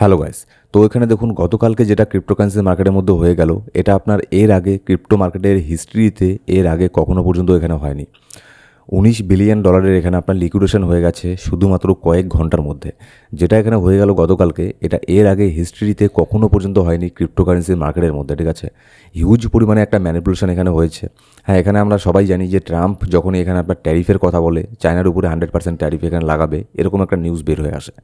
Hello guys তো এখানে দেখুন, গতকালকে যেটা ক্রিপ্টোকারেন্সি মার্কেটের মধ্যে হয়ে গেল, এটা আপনার এর আগে ক্রিপ্টো মার্কেটের হিস্ট্রিতে এর আগে কখনো পর্যন্ত এখানে হয়নি। উনিশ বিলিয়ন ডলারের এখানে আপনার লিকুইডেশন হয়ে গেছে শুধুমাত্র কয়েক ঘণ্টার মধ্যে। যেটা এখানে হয়ে গেল গতকালকে, এটা এর আগে হিস্ট্রিতে কখনো পর্যন্ত হয়নি ক্রিপ্টোকারেন্সির মার্কেটের মধ্যে, ঠিক আছে? হিউজ পরিমাণে একটা ম্যানিপুলেশন এখানে হয়েছে। হ্যাঁ এখানে আমরা সবাই জানি যে ট্রাম্প যখনই এখানে আপনার ট্যারিফের কথা বলে চায়নার উপরে হান্ড্রেড পার্সেন্ট ট্যারিফ এখানে লাগাবে, এরকম একটা নিউজ বের হয়ে আসে।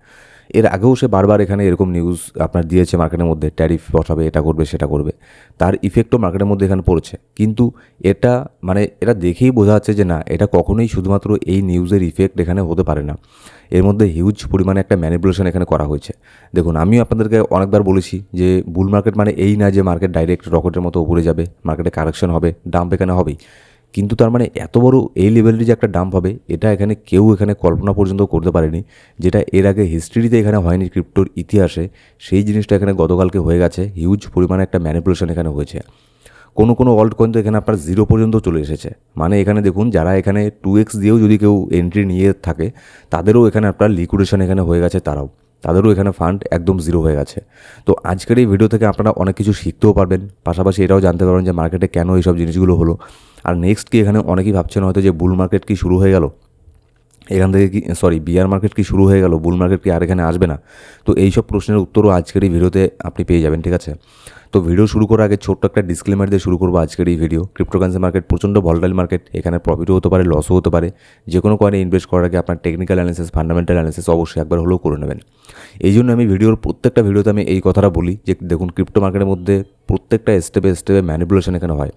এর আগেও সে বারবার এখানে এরকম নিউজ আপনার দিয়েছে মার্কেটের মধ্যে ট্যারিফ বসাবে, এটা করবে, সেটা করবে। তার ইফেক্টও মার্কেটের মধ্যে এখানে পড়ছে। কিন্তু এটা মানে এটা দেখেই বোঝা যাচ্ছে যে না, এটা কখনোই শুধুমাত্র এই নিউজের ইফেক্ট এখানে হতে পারে না। এর মধ্যে হিউজ পরিমাণে একটা ম্যানিপুলেশন এখানে করা হয়েছে। দেখুন, আমিও আপনাদেরকে অনেকবার বলেছি যে বুল মার্কেট মানে এই না যে মার্কেট ডাইরেক্ট রকেটের মতো উপরে যাবে মার্কেটে কারেকশন হবে ডাম্প এখানে হবেই। কিন্তু তার মানে এত বড় এই লেভেলের যে একটা ডাম্প হবে, এটা এখানে কেউ এখানে কল্পনা পর্যন্ত করতে পারেনি। যেটা এর আগে হিস্ট্রিতে এখানে হয়নি ক্রিপ্টোর ইতিহাসে। সেই জিনিসটা এখানে গতকালকে হয়ে গেছে। হিউজ পরিমাণে একটা ম্যানিপুলেশন এখানে হয়েছে। কোনো কোনো অল্ট কয়েন তো এখানে আপনার জিরো পর্যন্ত চলে এসেছে। মানে এখানে দেখুন, যারা এখানে টু এক্স দিয়েও যদি কেউ এন্ট্রি নিয়ে থাকে, তাদেরও এখানে আপনার লিকুইডেশন এখানে হয়ে গেছে তারাও। তাদেরও এখানে ফান্ড একদম জিরো হয়ে গেছে। তো আজকের এই ভিডিও থেকে আপনারা অনেক কিছু শিখতেও পারবেন। পাশাপাশি এটাও জানতে পারবেন যে মার্কেটে কেন এইসব জিনিসগুলো হলো। আর নেক্সট কি এখানে অনেকেই ভাবছেন হয়তো যে বুল মার্কেট কি শুরু হয়ে গেল? এখান থেকে কি সরি বিয়ার মার্কেট কি শুরু হয়ে গেল? বুল মার্কেট কি আর এখানে আসবে না? তো এই সব প্রশ্নের উত্তরও আজকের এই ভিডিওতে আপনি পেয়ে যাবেন, ঠিক আছে? তো ভিডিও শুরু করার আগে ছোট্ট একটা ডিসক্লেমার দিয়ে শুরু করব আজকের এই ভিডিও ক্রিপ্টোকারেন্সি মার্কেট প্রচণ্ড ভলটাইল মার্কেট এখানে প্রফিটও হতে পারে লসও হতে পারে। যে কোনো কয়েনে ইনভেস্ট করার আগে আপনার টেকনিক্যাল অ্যানালিসিস ফান্ডামেন্টাল অ্যানালিসিস অবশ্যই একবার হলেও করে নেবেন। এই জন্য আমি ভিডিওর প্রত্যেকটা ভিডিওতে আমি এই কথাটা বলি যে, দেখুন ক্রিপ্টো মার্কেটের মধ্যে প্রত্যেকটা স্টেপে স্টেপে ম্যানিপুলেশন এখানে হয়।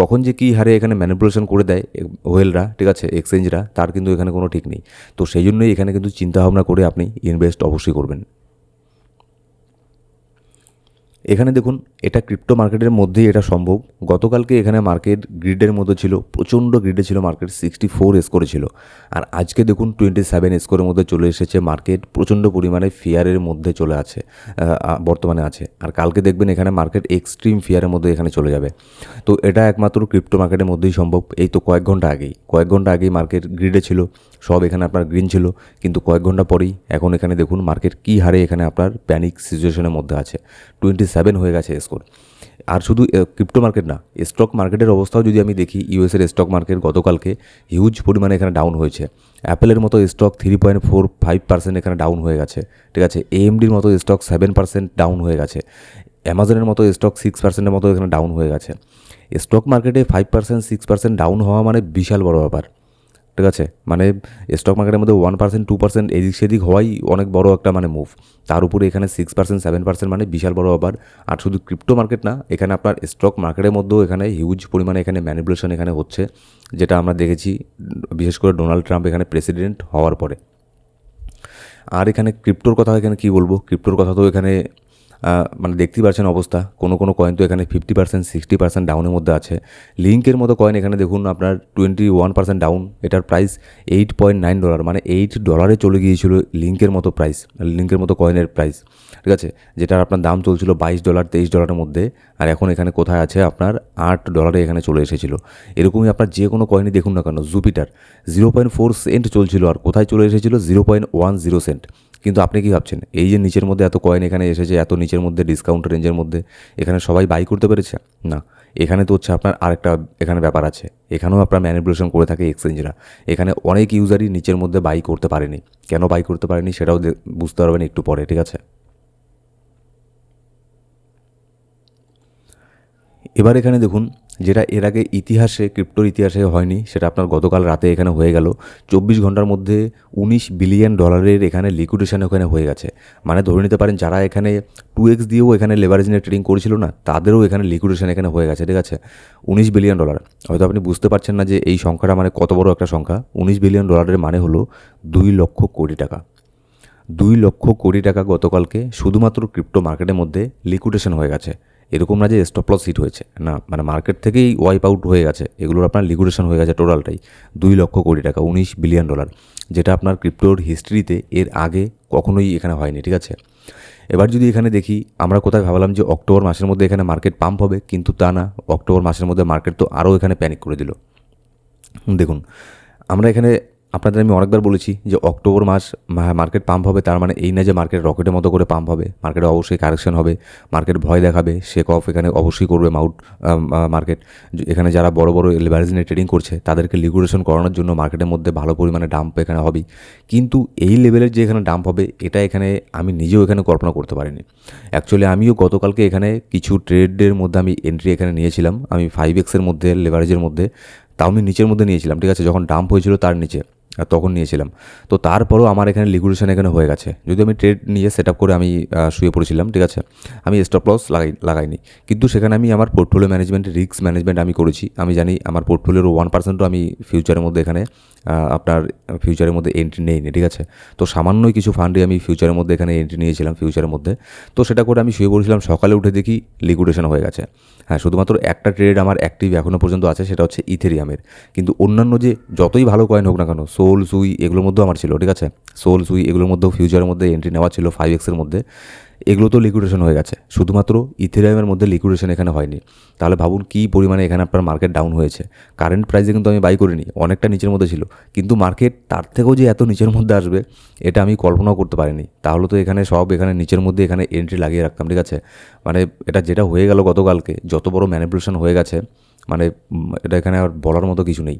কখন যে কী হারে এখানে ম্যানিপুলেশন করে দেয় ওয়েলরা ঠিক আছে এক্সচেঞ্জরা তার কিন্তু এখানে কোনো ঠিক নেই। তো সেই জন্যই এখানে কিন্তু চিন্তাভাবনা করে আপনি ইনভেস্ট অবশ্যই করবেন। এখানে দেখুন, এটা ক্রিপ্টো মার্কেটের মধ্যেই এটা সম্ভব। গতকালকে এখানে মার্কেট গ্রিডের মধ্যে ছিল, প্রচণ্ড গ্রিডে ছিল মার্কেট সিক্সটি ফোর স্কোরে ছিল। আর আজকে দেখুন টোয়েন্টি সেভেন স্কোরের মধ্যে চলে এসেছে মার্কেট প্রচণ্ড পরিমাণে ফিয়ারের মধ্যে চলে আছে বর্তমানে আছে। আর কালকে দেখবেন এখানে মার্কেট এক্সট্রিম ফিয়ারের মধ্যে এখানে চলে যাবে। তো এটা একমাত্র ক্রিপ্টো মার্কেটের মধ্যেই সম্ভব। এই তো কয়েক ঘণ্টা আগেই, কয়েক ঘণ্টা আগেই মার্কেট গ্রিডে ছিল, সব এখানে আপনার গ্রিন ছিল। কিন্তু কয়েক ঘণ্টা পরেই এখন এখানে দেখুন মার্কেট কী হারে এখানে আপনার প্যানিক সিচুয়েশনের মধ্যে আছে। টোয়েন্টি সেভেন হয়ে গেছে স্কোর আর শুধু ক্রিপ্টো মার্কেট না স্টক মার্কেটের অবস্থাও যদি আমি দেখি ইউএসের স্টক মার্কেট গতকালকে হিউজ পরিমাণে এখানে ডাউন হয়েছে। অ্যাপেলের মতো stock three point four five percent এখানে ডাউন হয়ে গেছে, ঠিক আছে? এএমডির মতো স্টক সেভেন পার্সেন্ট ডাউন হয়ে গেছে। অ্যামাজনের মতো স্টক সিক্স পার্সেন্টের মতো এখানে ডাউন হয়ে গেছে। স্টক মার্কেটে five percent six percent down হওয়া মানে বিশাল বড় ব্যাপার। ঠিক আছে? মানে স্টক মার্কেটের মধ্যে ওয়ান পার্সেন্ট টু পার্সেন্ট এদিক সেদিক হওয়াই অনেক বড় একটা মানে মুভ তার উপরে এখানে সিক্স পার্সেন্ট সেভেন পার্সেন্ট মানে বিশাল বড় ব্যাপার আর শুধু ক্রিপ্টো মার্কেট না, এখানে আপনার স্টক মার্কেটের মধ্যেও এখানে হিউজ পরিমাণে এখানে ম্যানিপুলেশন এখানে হচ্ছে, যেটা আমরা দেখেছি, বিশেষ করে ডোনাল্ড ট্রাম্প এখানে প্রেসিডেন্ট হওয়ার পরে। আর এখানে ক্রিপ্টোর কথা এখানে কী বলব? ক্রিপ্টোর কথা তো এখানে মানে দেখতেই পাচ্ছেন অবস্থা। কোনো কোনো কয়েন তো এখানে ফিফটি পার্সেন্ট সিক্সটি পার্সেন্ট ডাউনের মধ্যে আছে। লিঙ্কের মতো কয়েন এখানে দেখুন, আপনার টোয়েন্টি ওয়ান পার্সেন্ট ডাউন এটার price eight point nine dollar মানে এইট ডলারে চলে গিয়েছিল লিঙ্কের মতো প্রাইস লিঙ্কের মতো কয়েনের প্রাইস ঠিক আছে? যেটার আপনার দাম চলছিল বাইশ ডলার তেইশ ডলারের মধ্যে, আর এখন এখানে কোথায় আছে? আপনার আট ডলারে এখানে চলে এসেছিল। এরকমই আপনার যে কোনো কয়েনই দেখুন না কেন Jupiter zero point four cent চলছিল, আর কোথায় চলে এসেছিল? Zero point one zero cent কিন্তু আপনি কি ভাবছেন? এই যে নিচের মধ্যে এত কয়েন এখানে এসেছে, এত নিচের মধ্যে ডিসকাউন্ট রেঞ্জের মধ্যে, এখানে সবাই বাই করতে পেরেছে? না। এখানে তো হচ্ছে আপনার আরেকটা এখানে ব্যাপার আছে। এখানেও আপনার ম্যানিপুলেশন করে থাকে এক্সচেঞ্জরা এখানে অনেক ইউজারই নিচের মধ্যে বাই করতে পারেনি। কেন বাই করতে পারেনি সেটাও বুঝতে পারবেন একটু পরে, ঠিক আছে? এবার এখানে দেখুন যেটা এর আগে ইতিহাসে, ক্রিপ্টোর ইতিহাসে হয়নি, সেটা আপনার গতকাল রাতে এখানে হয়ে গেল। চব্বিশ ঘণ্টার মধ্যে উনিশ বিলিয়ন ডলারের এখানে লিকুইডেশন ওখানে হয়ে গেছে। মানে ধরে নিতে পারেন, যারা এখানে টু এক্স দিয়েও এখানে লেভারেজ নিয়ে ট্রেডিং করেছিল না, তাদেরও এখানে লিকুইডেশন এখানে হয়ে গেছে, ঠিক আছে? উনিশ বিলিয়ন ডলার। হয়তো আপনি বুঝতে পারছেন না যে এই সংখ্যাটা মানে কত বড় একটা সংখ্যা। উনিশ বিলিয়ন ডলারের মানে হলো দুই লক্ষ কোটি টাকা। দুই লক্ষ কোটি টাকা গতকালকে শুধুমাত্র ক্রিপ্টো মার্কেটের মধ্যে লিকুইডেশন হয়ে গেছে। এরকম না যে স্টপ লস হিট হয়েছে। না মানে মার্কেট থেকেই ওয়াইপ আউট হয়ে গেছে। এগুলোর আপনার লিকুইডেশন হয়ে গেছে টোটালটাই দুই লক্ষ কোটি টাকা, উনিশ বিলিয়ন ডলার যেটা আপনার ক্রিপ্টোর হিস্ট্রিতে এর আগে কখনোই এখানে হয়নি, ঠিক আছে? এবার যদি এখানে দেখি, আমরা কোথায় ভাবলাম যে অক্টোবর মাসের মধ্যে এখানে মার্কেট পাম্প হবে, কিন্তু তা না। অক্টোবর মাসের মধ্যে মার্কেট তো আরও এখানে প্যানিক করে দিল। দেখুন, আমরা এখানে আপনাদের আমি অনেকবার বলেছি যে অক্টোবর মাস মার্কেট পাম্প হবে, তার মানে এই না যে মার্কেট রকেটের মতো করে পাম্প হবে মার্কেটে অবশ্যই কারেকশন হবে মার্কেট ভয় দেখাবে শেক অফ এখানে অবশ্যই করবে মাউট মার্কেট এখানে যারা বড় বড় লেভারেজ নিয়ে ট্রেডিং করছে, তাদেরকে লিকুইডেশন করানোর জন্য মার্কেটের মধ্যে ভালো পরিমাণে ডাম্প এখানে হবে কিন্তু এই লেভেলের যে এখানে ডাম্প হবে, এটা এখানে আমি নিজেও এখানে কল্পনা করতে পারিনি। অ্যাকচুয়ালি আমিও গতকালকে এখানে কিছু ট্রেডের মধ্যে আমি এন্ট্রি এখানে নিয়েছিলাম, আমি ফাইভ এক্সের মধ্যে লেভারেজের মধ্যে, তাও আমি নিচের মধ্যে নিয়েছিলাম, ঠিক আছে? যখন ডাম্প হয়েছিল তার নিচে। আর তখন নিয়েছিলাম। তো তারপরেও আমার এখানে লিকুইডেশন এখানে হয়ে গেছে। যদি আমি ট্রেড নিয়ে সেট করে আমি শুয়ে পড়েছিলাম, ঠিক আছে? আমি স্টপ লস লাগাই, লাগাইনি। কিন্তু সেখানে আমি আমার পোর্টফোলিও ম্যানেজমেন্ট রিস্ক ম্যানেজমেন্ট আমি করেছি। আমি জানি আমার পোর্টফোলিওর ওয়ান পার্সেন্টও আমি ফিউচারের মধ্যে এখানে আপনার ফিউচারের মধ্যে এন্ট্রি নেইনি, ঠিক আছে? তো সামান্যই কিছু ফান্ডে আমি ফিউচারের মধ্যে এখানে এন্ট্রি নিয়েছিলাম ফিউচারের মধ্যে। তো সেটা করে আমি শুয়ে পড়েছিলাম। সকালে উঠে দেখি লিকুইডেশন হয়ে গেছে। হ্যাঁ শুধুমাত্র একটা ট্রেড আমার অ্যাক্টিভ এখনও পর্যন্ত আছে, সেটা হচ্ছে ইথেরিয়ামের কিন্তু অন্যান্য যে যতই ভালো কয়েন হোক না কেন সোল সুই এগুলোর মধ্যেও আমার ছিল, ঠিক আছে? সোল সুই এগুলোর মধ্যেও ফিউচারের মধ্যে এন্ট্রি নেওয়া ছিল ফাইভ এক্সের মধ্যে। এগুলো তো লিকুইডেশন হয়ে গেছে, শুধুমাত্র ইথেরিয়ামের মধ্যে লিকুইডেশন এখানে হয়নি। তাহলে ভাবুন কী পরিমাণে এখানে আপনার মার্কেট ডাউন হয়েছে। কারেন্ট প্রাইসে কিন্তু আমি বাই করিনি, অনেকটা নিচের মধ্যে ছিল। কিন্তু মার্কেট তার থেকেও যে এত নিচের মধ্যে আসবে, এটা আমি কল্পনাও করতে পারিনি। তাহলে তো এখানে সব এখানে নিচের মধ্যে এখানে এন্ট্রি লাগিয়ে রাখতাম, ঠিক আছে? মানে এটা যেটা হয়ে গেল গতকালকে, যত বড় ম্যানিপুলেশন হয়ে গেছে মানে এটা এখানে আর বলার মতো কিছু নেই।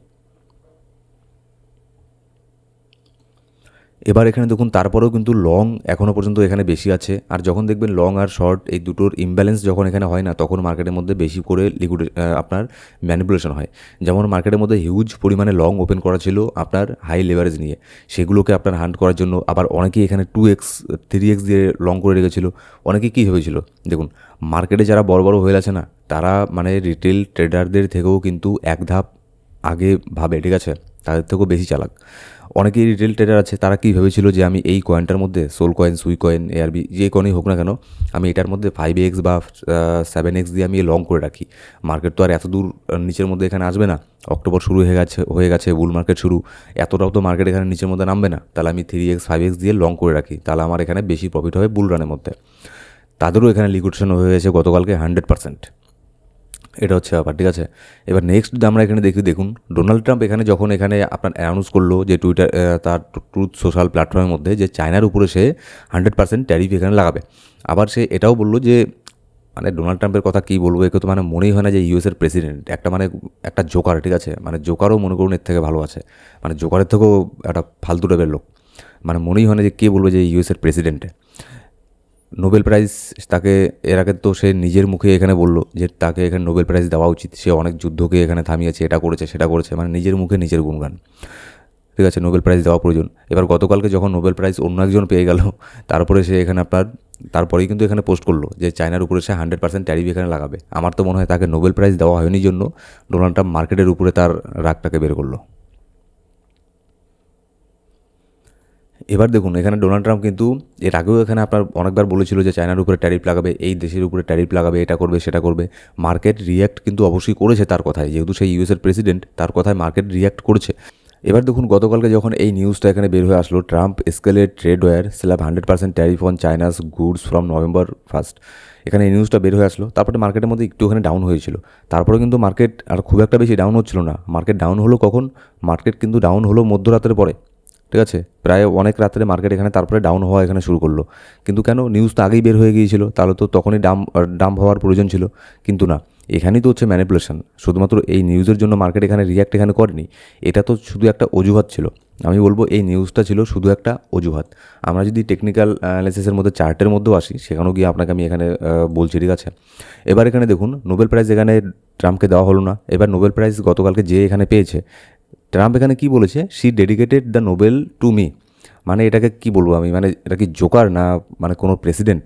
এবার এখানে দেখুন, তারপরেও কিন্তু লং এখনও পর্যন্ত এখানে বেশি আছে। আর যখন দেখবেন লং আর শর্ট এই দুটোর ইমব্যালেন্স যখন এখানে হয় না, তখন মার্কেটের মধ্যে বেশি করে লিকুইড আপনার ম্যানিপুলেশন হয়। যেমন মার্কেটের মধ্যে হিউজ পরিমাণে লং ওপেন করা ছিল আপনার হাই লেভারেজ নিয়ে। সেগুলোকে আপনার হান্ট করার জন্য আবার অনেকেই এখানে টু এক্স থ্রি এক্স দিয়ে লং করে রেখেছিল। অনেকে কী ভেবেছিল? দেখুন মার্কেটে যারা বড় বড় হয়ে আছে না, তারা মানে রিটেল ট্রেডারদের থেকেও কিন্তু এক ধাপ আগে ভাবে, ঠিক আছে? তাদের থেকেও বেশি চালাক। অনেকেই রিটেল ট্রেডার আছে, তারা কি ভেবেছিল যে আমি এই কয়েনটার মধ্যে SOL coin SUI coin ARB যে কয়েনই হোক না কেন, আমি এটার মধ্যে ফাইভ এক্স বা সেভেন এক্স দিয়ে আমি লং করে রাখি। মার্কেট তো আর এত দূর নিচের মধ্যে এখানে আসবে না। অক্টোবর শুরু হয়ে গেছে হয়ে গেছে বুল মার্কেট শুরু। এতটাও তো মার্কেট এখানে নিচের মধ্যে নামবে না। তাহলে আমি থ্রি এক্স ফাইভ এক্স দিয়ে লং করে রাখি। তাহলে আমার এখানে বেশি প্রফিট হবে বুল রানের মধ্যে। তাদেরও এখানে লিকুইডেশন হয়ে গেছে গতকালকে হান্ড্রেড পার্সেন্ট এটা হচ্ছে ব্যাপার, ঠিক আছে? এবার নেক্সট যদি আমরা এখানে দেখি, দেখুন ডোনাল্ড ট্রাম্প এখানে যখন এখানে আপনার অ্যানাউন্স করল যে টুইটার তার ট্রুথ সোশ্যাল প্ল্যাটফর্মের মধ্যে যে চায়নার উপরে সে হান্ড্রেড পার্সেন্ট ট্যারিফ এখানে লাগাবে। আবার সে এটাও বলল যে মানে ডোনাল্ড ট্রাম্পের কথা কী বলব, একে তো মানে মনেই হয় না যে ইউএসের প্রেসিডেন্ট একটা মানে একটা জোকার ঠিক আছে? মানে জোকারও মনে করুন এর থেকে ভালো আছে। মানে জোকারের থেকেও একটা ফালতু টাইপের লোক। মানে মনেই হয় না যে কে বলবে যে ইউএসের প্রেসিডেন্টে নোবেল প্রাইজ তাকে, এর আগে তো সে নিজের মুখে এখানে বলল যে তাকে এখানে নোবেল প্রাইজ দেওয়া উচিত। সে অনেক যুদ্ধকে এখানে থামিয়েছে, এটা করেছে, সেটা করেছে মানে নিজের মুখে নিজের গুণগান। ঠিক আছে নোবেল প্রাইজ দেওয়া প্রয়োজন। এবার গতকালকে যখন নোবেল প্রাইজ অন্য একজন পেয়ে গেল, তারপরে সে এখানে আপনার, তারপরেই কিন্তু এখানে পোস্ট করল যে চায়নার উপরে সে হান্ড্রেড পার্সেন্ট ট্যারিফ এখানে লাগাবে। আমার তো মনে হয় তাকে নোবেল প্রাইজ দেওয়া হয়নি জন্য ডোনাল্ড ট্রাম্প মার্কেটের উপরে তার রাগটাকে বের করল। এবার দেখুন, এখানে ডোনাল্ড ট্রাম্প কিন্তু এর আগেও এখানে আপনার অনেকবার বলেছিল যে চায়নার উপরে ট্যারিফ লাগাবে, এই দেশের উপরে ট্যারিফ লাগাবে, এটা করবে, সেটা করবে। মার্কেট রিয়্যাক্ট কিন্তু অবশ্যই করেছে তার কথায়, যেহেতু সেই ইউএসের প্রেসিডেন্ট তার কথায় মার্কেট রিয়্যাক্ট করেছে। এবার দেখুন, গতকালকে যখন এই নিউজটা এখানে বের হয়ে আসলো ট্রাম্প স্কেলের trade war slab hundred percent tariff on China's goods from November first এখানে এই নিউজটা বের হয়ে আসলো, তারপরে মার্কেটের মধ্যে একটু একটুখানি ডাউন হয়েছিল। তারপরে কিন্তু মার্কেট আর খুব একটা বেশি ডাউন হচ্ছিল না। মার্কেট ডাউন হলো কখন? মার্কেট কিন্তু ডাউন হলো মধ্যরাতের পরে। ঠিক আছে? প্রায় অনেক রাত্রে মার্কেট এখানে তারপরে ডাউন হওয়া এখানে শুরু করল। কিন্তু কেন? নিউজ তো আগেই বের হয়ে গিয়েছিল, তাহলে তো তখনই ডাম ডাম্প হওয়ার প্রয়োজন ছিল। কিন্তু না, এখানেই তো হচ্ছে ম্যানিপুলেশন শুধুমাত্র এই নিউজের জন্য মার্কেট এখানে রিয়াক্ট এখানে করেনি। এটা তো শুধু একটা অজুহাত ছিল। আমি বলব এই নিউজটা ছিল শুধু একটা অজুহাত। আমরা যদি টেকনিক্যাল অ্যানালিসিসের মধ্যে চার্টের মধ্যেও আসি, সেখানেও গিয়ে আপনাকে আমি এখানে বলছি, ঠিক আছে? এবার এখানে দেখুন নোবেল প্রাইজ এখানে ট্রাম্পকে দেওয়া হলো না। এবার নোবেল প্রাইজ গতকালকে যে এখানে পেয়েছে ট্রাম্প এখানে কি বলেছে? She dedicated the Nobel to me মানে এটাকে কি বলব আমি? মানে এটা কি জোকার না মানে কোনো প্রেসিডেন্ট?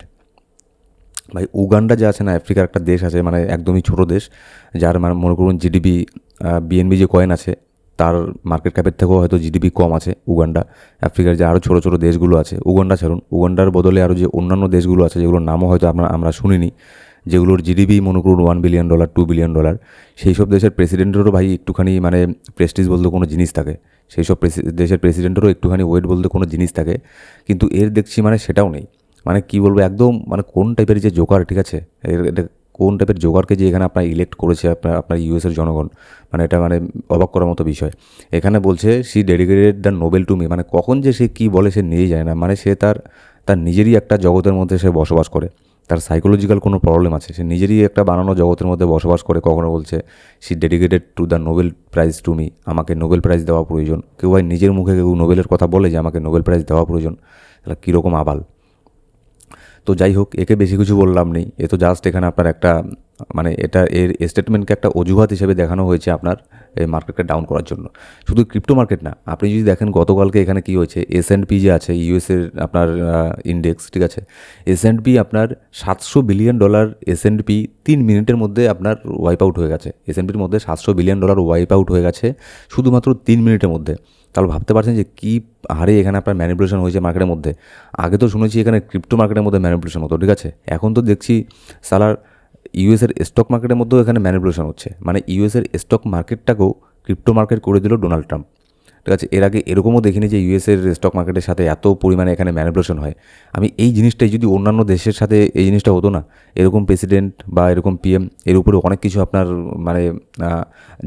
ভাই, উগান্ডা যে আছে না, আফ্রিকার একটা দেশ আছে মানে একদমই ছোট দেশ, যার মানে মনে করুন জিডিপি বিএনবি যে কয়েন আছে, তার মার্কেট ক্যাপের থেকেও হয়তো জিডিপি কম আছে উগান্ডা। আফ্রিকার যে আরও ছোটো ছোটো দেশগুলো আছে, উগান্ডা ছাড়ুন। উগান্ডার বদলে আরও যে অন্যান্য দেশগুলো আছে, যেগুলোর নামও হয়তো আমরা আমরা শুনিনি। যেগুলোর জিডিপি মনে করুন one billion dollar two billion dollar সেই সব দেশের প্রেসিডেন্টেরও ভাই একটুখানি মানে প্রেস্টিজ বলতে কোনো জিনিস থাকে। সেই সব দেশের প্রেসিডেন্টেরও একটুখানি ওয়েট বলতে কোনো জিনিস থাকে। কিন্তু এর দেখছি মানে সেটাও নেই। মানে কি বলব, একদম মানে কোন টাইপের যে জোকার ঠিক আছে? এটা কোন টাইপের জোগাড়কে যে এখানে আপনার ইলেক্ট করেছে আপনার আপনার ইউএসের জনগণ? মানে এটা মানে অবাক করার মতো বিষয়। এখানে বলছে she dedicated the Nobel to me মানে কখন যে সে কী বলে সে নিজেই যায় না। মানে সে তার তার নিজেরই একটা জগতের মধ্যে সে বসবাস করে। তার সাইকোলজিক্যাল কোনো প্রবলেম আছে। সে নিজেরই একটা বানানো জগতের মধ্যে বসবাস করে। কখনো বলছে she dedicated to the Nobel prize to me আমাকে নোবেল প্রাইজ দেওয়া প্রয়োজন। কেউ ভাই নিজের মুখে কেউ নোবেলের কথা বলে যে, আমাকে নোবেল প্রাইজ দেওয়া প্রয়োজন। তাহলে কীরকম আবাল? তো যাই হোক, একে বেশি কিছু বললাম নেই। এ তো জাস্ট এখানে আপনার একটা মানে এটা এর স্টেটমেন্টকে একটা অজুহাত হিসেবে দেখানো হয়েছে আপনার। মার্কেটকে ডাউন করার জন্য। শুধু ক্রিপ্টো মার্কেট না, আপনি যদি দেখেন গতকালকে এখানে কি হয়েছে এস অ্যান্ড পি যে আছে ইউএসের আপনার ইন্ডেক্স ঠিক আছে? এস অ্যান্ড পি আপনার সাতশো billion dollar S and P তিন মিনিটের মধ্যে আপনার ওয়াইপ আউট হয়ে গেছে। এস অ্যান্ড পির মধ্যে সাতশো বিলিয়ন ডলার ওয়াইপ আউট হয়ে গেছে শুধুমাত্র তিন মিনিটের মধ্যে। তাহলে ভাবতে পারছেন যে কী হারে এখানে আপনার ম্যানিপুলেশন হয়েছে মার্কেটের মধ্যে? আগে তো শুনেছি এখানে ক্রিপ্টো মার্কেটের মধ্যে ম্যানিপুলেশন হতো, ঠিক আছে? এখন তো দেখছি, সালার ইউএসের স্টক মার্কেটের মধ্যেও এখানে ম্যানিপুলেশন হচ্ছে। মানে ইউএসের স্টক মার্কেটটাকেও ক্রিপ্টো মার্কেট করে দিল ডোনাল্ড ট্রাম্প ঠিক আছে, এর আগে এরকমও দেখিনি যে ইউএসের স্টক মার্কেটের সাথে এত পরিমাণে এখানে ম্যানিপুলেশন হয়। আমি এই জিনিসটাই যদি অন্যান্য দেশের সাথে এই জিনিসটা হতো না, এরকম প্রেসিডেন্ট বা এরকম পিএম এর উপরে অনেক কিছু আপনার মানে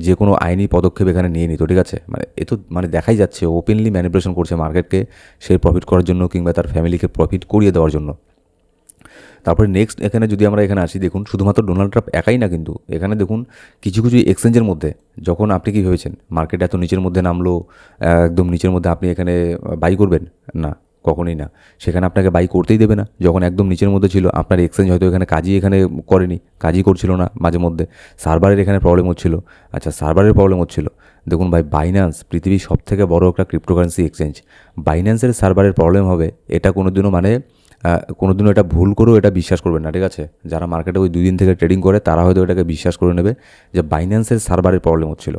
যে কোনো আইনি পদক্ষেপ এখানে নিয়ে নিত, ঠিক আছে? মানে এ তো মানে দেখাই যাচ্ছে ওপেনলি ম্যানিপুলেশন করছে মার্কেটকে সে প্রফিট করার জন্য কিংবা তার ফ্যামিলিকে প্রফিট করিয়ে দেওয়ার জন্য। তারপরে নেক্সট এখানে যদি আমরা এখানে আসি, দেখুন, শুধুমাত্র ডোনাল্ড ট্রাম্প একাই না কিন্তু, এখানে দেখুন, কিছু কিছু এক্সচেঞ্জের মধ্যে, যখন আপনি কি ভেবেছেন? মার্কেট এত নিচের মধ্যে নামলো, একদম নিচের মধ্যে আপনি এখানে বাই করবেন? না, কখনোই না। সেখানে আপনাকে বাই করতেই দেবে না। যখন একদম নিচের মধ্যে ছিল, আপনার এক্সচেঞ্জ হয়তো এখানে কাজই এখানে করেনি, কাজই করছিল না মাঝে মধ্যে। সার্ভারের এখানে প্রবলেম হচ্ছিল। আচ্ছা সার্ভারের প্রবলেম হচ্ছিল। দেখুন ভাই বাইন্যান্স পৃথিবীর সব থেকে বড় একটা ক্রিপ্টোকারেন্সি এক্সচেঞ্জ বাইন্যান্সের সার্ভারের প্রবলেম হবে, এটা কোনোদিনও মানে কোনো দিনও এটা ভুল করেও এটা বিশ্বাস করবেন না, ঠিক আছে? যারা মার্কেটে ওই দুই দিন থেকে ট্রেডিং করে, তারা হয়তো এটাকে বিশ্বাস করে নেবে যে বাইন্যান্সের সার্ভারের প্রবলেম হচ্ছিল।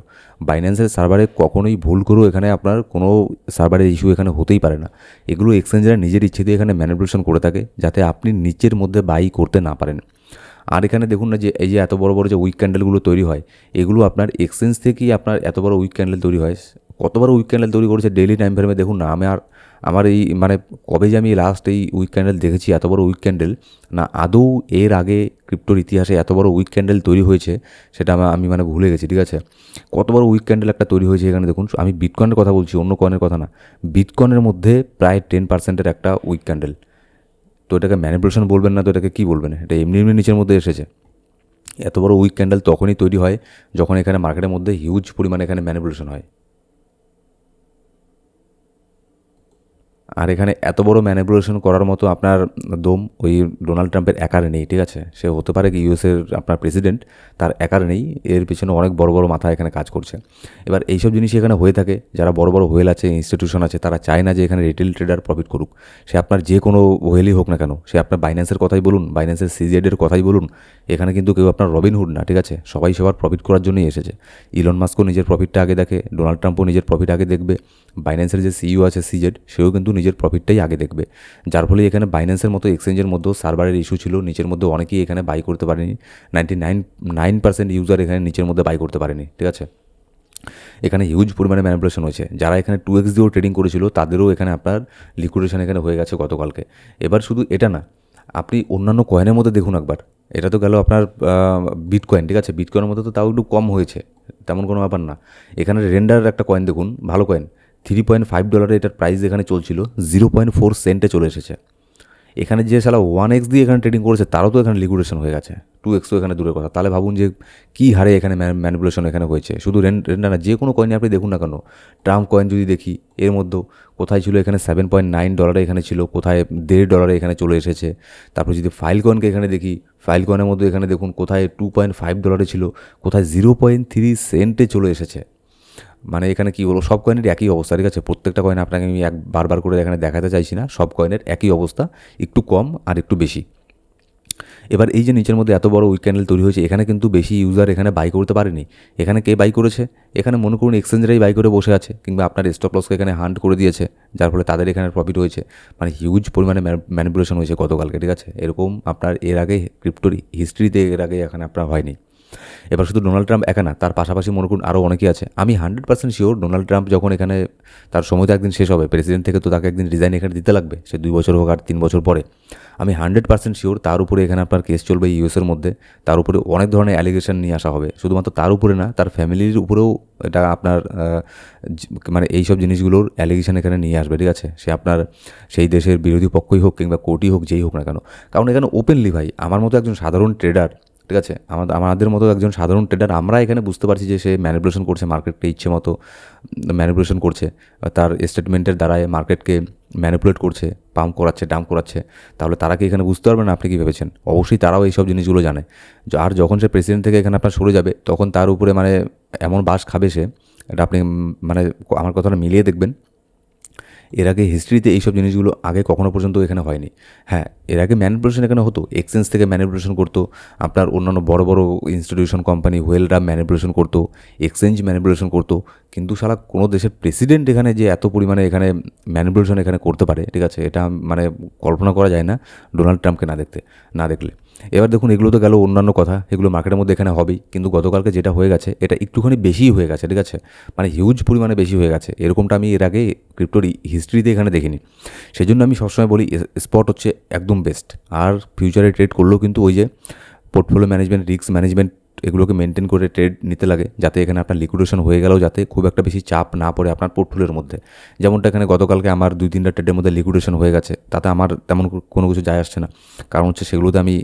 বাইন্যান্সের সার্ভারে কখনোই ভুল করেও এখানে আপনার কোনো সার্ভারের ইস্যু এখানে হতেই পারে না। এগুলো এক্সচেঞ্জাররা নিজের ইচ্ছে দিয়ে এখানে ম্যানিপুলেশন করে থাকে, যাতে আপনি নিচের মধ্যে বাই করতে না পারেন। আর এখানে দেখুন না যে, এই যে এত বড় বড় যে উইক ক্যান্ডেলগুলো তৈরি হয়, এগুলো আপনার এক্সচেঞ্জ থেকেই আপনার এত বড় উইক ক্যান্ডেল তৈরি হয়। কতবার উইক ক্যান্ডেল তৈরি করেছে ডেইলি টাইম ফ্রেমে দেখুন না, আমি আর আমার এই মানে কবে যে আমি লাস্ট এই উইক ক্যান্ডেল দেখেছি, এত বড় উইক ক্যান্ডেল না আদৌ এর আগে ক্রিপ্টোর ইতিহাসে এত বড় উইক ক্যান্ডেল তৈরি হয়েছে, সেটা আমা- মানে ভুলে গেছি, ঠিক আছে? কত বড় উইক ক্যান্ডেল একটা তৈরি হয়েছে এখানে দেখুন, আমি বিটকয়েনের কথা বলছি, অন্য কয়েনের কথা না। বিটকয়েনের মধ্যে প্রায় টেন পার্সেন্টের একটা উইক ক্যান্ডেল তো এটাকে ম্যানিপুলেশন বলবেন না, তো এটাকে কী বলবেন? এটা এমনি এমনি নিচের মধ্যে এসেছে। এত বড় উইক ক্যান্ডেল তখনই তৈরি হয়, যখন এখানে মার্কেটের মধ্যে হিউজ পরিমাণে এখানে ম্যানিপুলেশন হয়। আর এখানে এত বড় ম্যানিপুলেশন করার মতো আপনার দম ওই ডোনাল্ড ট্রাম্পের একার নেই, ঠিক আছে? সে হতে পারে কি ইউএসের আপনার প্রেসিডেন্ট তার একার নেই। এর পিছনে অনেক বড় বড় মাথা এখানে কাজ করছে। এবার এইসব জিনিস এখানে হয়ে থাকে। যারা বড় বড় হোয়েল আছে ইনস্টিটিউশন আছে, তারা চায় না যে এখানে রিটেল ট্রেডার প্রফিট করুক। সে আপনার যে কোনো হোয়েলই হোক না কেন, সে আপনার বাইন্যান্সের কথাই বলুন বাইন্যান্সের সিজেডের কথাই বলুন, এখানে কিন্তু কেউ আপনার রবিনহুড না, ঠিক আছে? সবাই সবার প্রফিট করার জন্যই এসেছে। ইলন মাস্কও নিজের প্রফিটটা আগে দেখে ডোনাল্ড ট্রাম্পও নিজের প্রফিট আগে দেখবে। বাইন্যান্সের যে সিইও আছে সিজেড সেও কিন্তু নিজের প্রফিটটাই আগে দেখবে। যার ফলে এখানে বাইন্যান্সের মতো এক্সচেঞ্জের মধ্যেও সার্ভারের ইস্যু ছিল, নিচের মধ্যে অনেকেই এখানে বাই করতে পারেনি। Ninety nine nine percent user এখানে নিচের মধ্যে বাই করতে পারেনি, ঠিক আছে? এখানে হিউজ পরিমাণে ম্যানিপুলেশন হয়েছে। যারা এখানে টু এক্স দিয়েও ট্রেডিং করেছিল, তাদেরও এখানে আপনার লিকুইডেশন এখানে হয়ে গেছে গতকালকে। এবার শুধু এটা না, আপনি অন্যান্য কয়েনের মধ্যে দেখুন একবার। এটা তো গেল আপনার বিটকয়েন ঠিক আছে? বিটকয়েনের মধ্যে তো তাও একটু কম হয়েছে, তেমন কোনো ব্যাপার না। এখানে রেন্ডার একটা কয়েন দেখুন, ভালো কয়েন থ্রি পয়েন্ট ফাইভ ডলারে এটার প্রাইস এখানে চলছিল জিরো পয়েন্ট ফোর সেন্টে চলে এসেছে। এখানে যে সালা ওয়ান এক্স দিয়ে এখানে ট্রেডিং করেছে, তারও তো এখানে লিকুইডেশন হয়ে গেছে। টু এক্সও এখানে দূরের কথা। তাহলে ভাবুন যে কী হারে এখানে ম্যানিপুলেশন এখানে হয়েছে। শুধু রেন্ডার না, যে কোনো কয়েনে আপনি দেখুন না কেন। ট্রাম্প কয়েন যদি দেখি, এর মধ্যেও কোথায় ছিল এখানে সেভেন পয়েন্ট নাইন ডলারে এখানে ছিল, কোথায় দেড় ডলারে এখানে চলে এসেছে। তারপর যদি ফাইল কয়েনকে এখানে দেখি ফাইল কয়েনের মধ্যে এখানে দেখুন কোথায় টু পয়েন্ট ফাইভ ডলারে ছিল, কোথায় জিরো পয়েন্ট থ্রি সেন্টে চলে এসেছে। মানে এখানে কি বলব, সব কয়েনের একই অবস্থা, ঠিক আছে? প্রত্যেকটা কয়েন আপনাকে আমি এক, বারবার করে এখানে দেখাতে চাইছি না। সব কয়েনের একই অবস্থা, একটু কম আর একটু বেশি। এবার এই যে নিচের মধ্যে এত বড় উইক ক্যান্ডেল তৈরি হয়েছে, এখানে কিন্তু বেশি ইউজার এখানে বাই করতে পারেনি। এখানে কে বাই করেছে? এখানে মনে করুন এক্সচেঞ্জারাই বাই করে বসে আছে, কিংবা আপনার স্টপ লসকে এখানে হান্ট করে দিয়েছে, যার ফলে তাদের এখানে প্রফিট হয়েছে। মানে হিউজ পরিমাণে ম্যানিপুলেশন হয়েছে গতকালকে, ঠিক আছে? এরকম আপনার এর আগে ক্রিপ্টোর হিস্ট্রিতে এর আগে এখানে আপনার হয়নি। এবার শুধু ডোনাল্ড ট্রাম্প একা না, তার পাশাপাশি মনে করুন আরও অনেকেই আছে। আমি hundred percent sure Donald Trump যখন এখানে তার সময় তো একদিন শেষ হবে, প্রেসিডেন্ট থেকে তো তাকে একদিন রিজাইন এখানে দিতে লাগবে, সে দুই বছর হোক আর তিন বছর পরে। আমি হান্ড্রেড পার্সেন্ট শিওর তার উপরে এখানে আপনার কেস চলবে ইউএসের মধ্যে, তার উপরে অনেক ধরনের অ্যালিগেশন নিয়ে আসা হবে। শুধুমাত্র তার উপরে না, তার ফ্যামিলির উপরেও এটা আপনার মানে এই সব জিনিসগুলোর অ্যালিগেশন এখানে নিয়ে আসবে, ঠিক আছে? সে আপনার সেই দেশের বিরোধী পক্ষই হোক কিংবা কোর্টই হোক যেই হোক না কেন। কারণ এখানে ওপেনলি ভাই, আমার মতো একজন সাধারণ ট্রেডার ঠিক আছে? আমাদের আমাদের মতো একজন সাধারণ ট্রেডার আমরা এখানে বুঝতে পারছি যে সে ম্যানিপুলেশন করছে মার্কেটকে ইচ্ছে মতো ম্যানিপুলেশন করছে। তার স্টেটমেন্টের দ্বারায় মার্কেটকে ম্যানিপুলেট করছে পাম্প করাচ্ছে ডাম্প করাচ্ছে। তাহলে তারা কি এখানে বুঝতে পারবে না? আপনি কী ভেবেছেন? অবশ্যই তারাও এইসব জিনিসগুলো জানে। আর যখন সে প্রেসিডেন্ট থেকে এখানে আপনার সরে যাবে, তখন তার উপরে মানে এমন বাস খাবে সে, এটা আপনি মানে আমার কথাটা মিলিয়ে দেখবেন। এর আগে হিস্ট্রিতে এইসব জিনিসগুলো আগে কখনো পর্যন্ত এখানে হয়নি। হ্যাঁ এর আগে ম্যানিপুলেশন এখানে হতো। এক্সচেঞ্জ থেকে ম্যানিপুলেশন করতো। আপনার অন্যান্য বড় বড় ইনস্টিটিউশন কোম্পানি ওয়েলরা ম্যানিপুলেশন করতো। এক্সচেঞ্জ ম্যানিপুলেশন করতো। কিন্তু সারা কোনো দেশের প্রেসিডেন্ট এখানে যে এত পরিমাণে এখানে ম্যানিপুলেশন এখানে করতে পারে, ঠিক আছে? এটা মানে কল্পনা করা যায় না ডোনাল্ড ট্রাম্পকে না দেখতে, না দেখলে। এবার দেখুন, এগুলো তো গেল অন্যান্য কথা। এগুলো মার্কেটের মধ্যে এখানে হবেই। কিন্তু গতকালকে যেটা হয়ে গেছে, এটা একটুখানি বেশিই হয়ে গেছে, ঠিক আছে? মানে হিউজ পরিমাণে বেশি হয়ে গেছে। এরকমটা আমি এর আগে ক্রিপ্টোর হিস্ট্রিতে এখানে দেখিনি। সেই জন্য আমি সবসময় বলি স্পট হচ্ছে একদম বেস্ট আর ফিউচারে ট্রেড করলেও কিন্তু ওই যে পোর্টফোলিও ম্যানেজমেন্ট রিস্ক ম্যানেজমেন্ট এগুলোকে মেনটেন করে ট্রেড নিতে লাগে যাতে এখানে আপনার লিকুইডেশন হয়ে গেলেও যাতে খুব একটা বেশি চাপ না পড়ে আপনার পোর্টফোলিওর মধ্যে। যেমনটা এখানে গতকালকে আমার দুই, তিনটা ট্রেডের মধ্যে লিকুইডেশন হয়ে গেছে, তাতে আমার তেমন কোনো কিছু যায় আসছে না। কারণ হচ্ছে সেগুলোতে আমি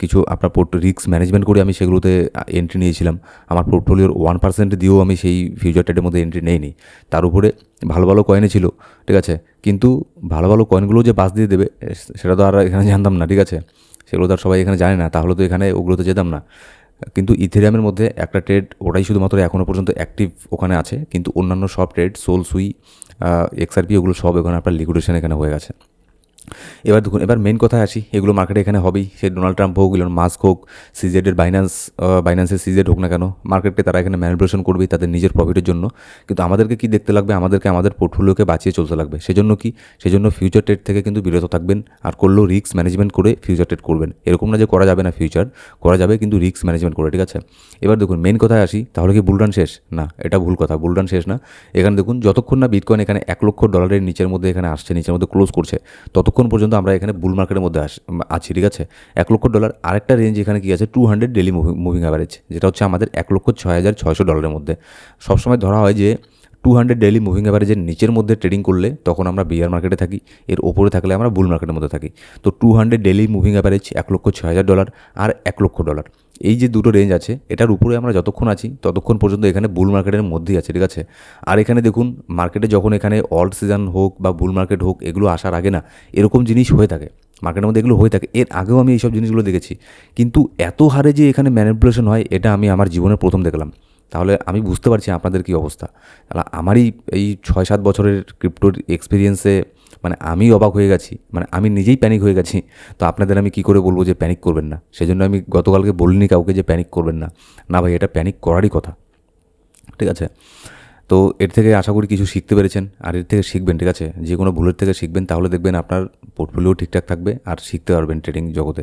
কিছু আপনার পোর্ট রিস্ক ম্যানেজমেন্ট করে আমি সেগুলোতে এন্ট্রি নিয়েছিলাম। আমার পোর্টফোলিওর ওয়ান পার্সেন্ট দিয়েও আমি সেই ফিউচার ট্রেডের মধ্যে এন্ট্রি নেইনি। তার উপরে ভালো ভালো কয়েনে ছিল, ঠিক আছে? কিন্তু ভালো ভালো কয়েনগুলো যে বাস দিয়ে দেবে সেটা তো আর এখানে জানতাম না, ঠিক আছে? সেগুলো তো আর সবাই এখানে জানে না, তাহলে তো এখানে ওগুলো তো যেতাম না। কিন্তু ইথেরিয়ামের মধ্যে একটা ট্রেড ওটাই শুধুমাত্র এখনও পর্যন্ত অ্যাক্টিভ ওখানে আছে, কিন্তু অন্যান্য সব ট্রেড সোল, সুই এক্সআরপি ওগুলো সব এখানে আপনার লিকুইডেশন এখানে হয়ে গেছে। এবার দেখুন, এবার মেন কথায় আসি। এগুলো মার্কেটে এখানে হবেই। সে ডোনাল্ড ট্রাম্প হোক ইলন মাস্ক হোক সিজেডের বাইন্যান্স বাইন্যান্সের সিজেড হোক না কেন মার্কেটকে তারা এখানে ম্যানিপুলেশন করবেই তাদের নিজের প্রফিটের জন্য। কিন্তু আমাদেরকে কি দেখতে লাগবে? আমাদেরকে আমাদের পোর্টফোলিওকে বাঁচিয়ে চলতে লাগবে। সেজন্য কি? সেজন্য ফিউচার ট্রেড থেকে কিন্তু বিরত থাকবেন আর করলেও রিস্ক ম্যানেজমেন্ট করে ফিউচার ট্রেড করবেন। এরকম না যে করা যাবে না ফিউচার করা যাবে কিন্তু রিস্ক ম্যানেজমেন্ট করে, ঠিক আছে? এবার দেখুন মেন কথায় আসি, তাহলে কি বুলরান শেষ? না, এটা ভুল কথা বুলরান শেষ না। এখানে দেখুন, যতক্ষণ না বিটকয়েন এখানে এক লক্ষ ডলারের নিচের মধ্যে এখানে আসছে, নিচের মধ্যে ক্লোজ করছে ততক্ষণ পর্যন্ত আমরা এখানে বুল মার্কেটের মধ্যে আছি, ঠিক আছে? এক লক্ষ ডলার আরেকটা রেঞ্জ এখানে কি আছে? Two hundred daily moving average যেটা হচ্ছে আমাদের এক লক্ষ ছয় হাজার ছয়শো ডলারের মধ্যে। সবসময় ধরা হয় যে টু হান্ড্রেড ডেলি মুভিং অ্যাভারেজের নিচের মধ্যে ট্রেডিং করলে তখন আমরা বিয়ার মার্কেটে থাকি, এর ওপরে থাকলে আমরা বুল মার্কেটের মধ্যে থাকি। তো two hundred daily moving average এক লক্ষ ছয় হাজার ডলার আর এক লক্ষ ডলার এই যে দুটো রেঞ্জ আছে, এটার উপরে আমরা যতক্ষণ আছি, ততক্ষণ পর্যন্ত এখানে বুল মার্কেটের মধ্যেই আছে, ঠিক আছে? আর এখানে দেখুন মার্কেটে যখন এখানে অল্ড সিজন হোক বা বুল মার্কেট হোক, এগুলো আসার আগে না, এরকম জিনিস হয়ে থাকে। মার্কেটের মধ্যে এগুলো হয়ে থাকে। এর আগেও আমি এইসব জিনিসগুলো দেখেছি। কিন্তু এত হারে যে এখানে ম্যানিপুলেশন হয়, এটা আমি আমার জীবনে প্রথম দেখলাম। তাহলে আমি বুঝতে পারছি আপনাদের কী অবস্থা। তাহলে আমারই এই ছয় সাত বছরের ক্রিপ্টোর এক্সপিরিয়েন্সে মানে আমি অবাক হয়ে গেছি মানে আমি নিজেই প্যানিক হয়ে গেছি। তো আপনাদের আমি কী করে বলব যে প্যানিক করবেন না? সেজন্য আমি গতকালকে বলিনি কাউকে যে প্যানিক করবেন না। না ভাই, এটা প্যানিক করারই কথা। ঠিক আছে? তো এর থেকে আশা করি কিছু শিখতে পেরেছেন। আর এর থেকে শিখবেন, ঠিক আছে? যে কোনো ভুলের থেকে শিখবেন, তাহলে দেখবেন আপনার পোর্টফোলিও ঠিকঠাক থাকবে আর শিখতে পারবেন ট্রেডিং জগতে।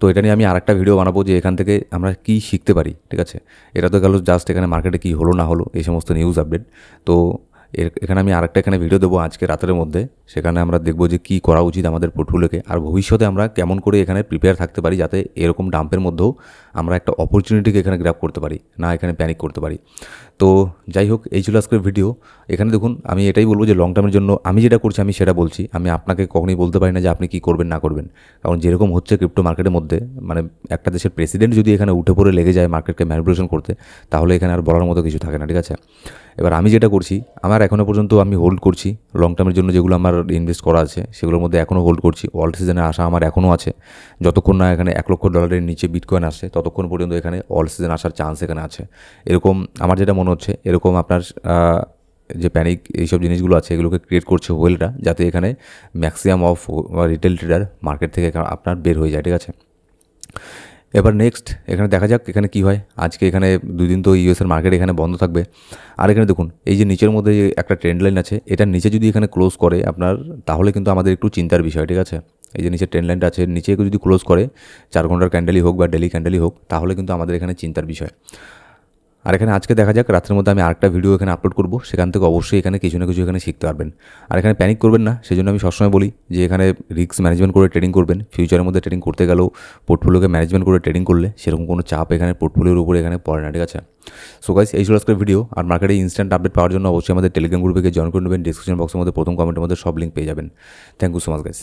তো এটা নিয়ে আমি আরেকটা ভিডিও বানাবো যে এখান থেকে আমরা কী শিখতে পারি, ঠিক আছে? এটা তো গেল জাস্ট এখানে মার্কেটে কী হলো না হলো, এই সমস্ত নিউজ আপডেট তো এর, এখানে আমি আরেকটা এখানে ভিডিও দেবো আজকে রাতের মধ্যে। সেখানে আমরা দেখব যে কী করা উচিত আমাদের পোর্টফোলিওকে আর ভবিষ্যতে আমরা কেমন করে এখানে প্রিপেয়ার থাকতে পারি যাতে এরকম ডাম্পের মধ্যেও আমরা একটা অপরচুনিটিকে এখানে গ্র্যাপ করতে পারি, না এখানে প্যানিক করতে পারি। তো যাই হোক, এই ছিল আজকের ভিডিও এখানে দেখুন, আমি এটাই বলব যে লং টার্মের জন্য আমি যেটা করছি, আমি সেটা বলছি। আমি আপনাকে কখনোই বলতে পারি না যে আপনি কী করবেন, না করবেন। কারণ যেরকম হচ্ছে ক্রিপ্টো মার্কেটের মধ্যে মানে একটা দেশের প্রেসিডেন্ট যদি এখানে উঠে পড়ে লেগে যায় মার্কেটকে ম্যানিপুলেশন করতে, তাহলে এখানে আর বলার মতো কিছু থাকে না, ঠিক আছে? এবার আমি যেটা করছি, আমার এখনও পর্যন্ত আমি হোল্ড করছি। লং টার্মের জন্য যেগুলো আমার ইনভেস্ট করা আছে, সেগুলোর মধ্যে এখনও হোল্ড করছি। অল্ড সিজনে আসা আমার এখনও আছে। যতক্ষণ না এখানে এক লক্ষ ডলারের নিচে বিটকয়েন আসে, ততক্ষণ পর্যন্ত এখানে অল সিজন আসার চান্স এখানে আছে। এরকম আমার যেটা মনে হচ্ছে? এরকম আপনার যে প্যানিক এইসব জিনিসগুলো আছে, এগুলোকে ক্রিয়েট করছে ওয়েলটা যাতে এখানে maximum of retail trader market থেকে আপনার বের হয়ে যায়, ঠিক আছে? এবার নেক্সট এখানে দেখা যাক এখানে কি হয়। আজকে এখানে দুই দিন তো ইউএসের মার্কেট এখানে বন্ধ থাকবে। আর এখানে দেখুন, এই যে নিচের মধ্যে একটা ট্রেন্ড লাইন আছে এটার নিচে যদি এখানে ক্লোজ করে আপনার, তাহলে কিন্তু আমাদের একটু চিন্তার বিষয়, ঠিক আছে? এই যে নিচে ট্রেন লাইনটা আছে, নিচে যদি ক্লোজ করে, চার ঘণ্টার ক্যান্ডেলই হোক বা ডেলি ক্যান্ডেলই হোক, তাহলে কিন্তু আমাদের এখানে চিন্তার বিষয়। আর এখানে আজকে দেখা যাক, রাতের মধ্যে আমি আরেকটা ভিডিও এখানে আপলোড করব। সেখান থেকে অবশ্যই এখানে কিছু না কিছু এখানে শিখতে পারবেন। আর এখানে প্যানিক করবেন না সেই জন্য আমি সবসময় বলি যে এখানে রিস্ক ম্যানেজমেন্ট করে ট্রেডিং করবেন। ফিউচারের মধ্যে ট্রেডিং করতে গেলেও পোর্টফোলিওকে ম্যানেজমেন্ট করে ট্রেডিং করলে সেরকম কোনো চাপ এখানে পোর্টফোলিওর উপরে এখানে পড়ে না, ঠিক আছে? সো গাইস এই ছিল আজকের ভিডিও আর মার্কেটে ইনস্ট্যান্ট আপডেট পাওয়ার জন্য অবশ্যই আমাদের টেলিগ্রাম গ্রুপে জয়েন করে নেবেন। ডিসক্রিপশন বক্সের মধ্যে, প্রথম কমেন্টের মধ্যে সব লিঙ্ক পেয়ে যাবেন। Thank you so much guys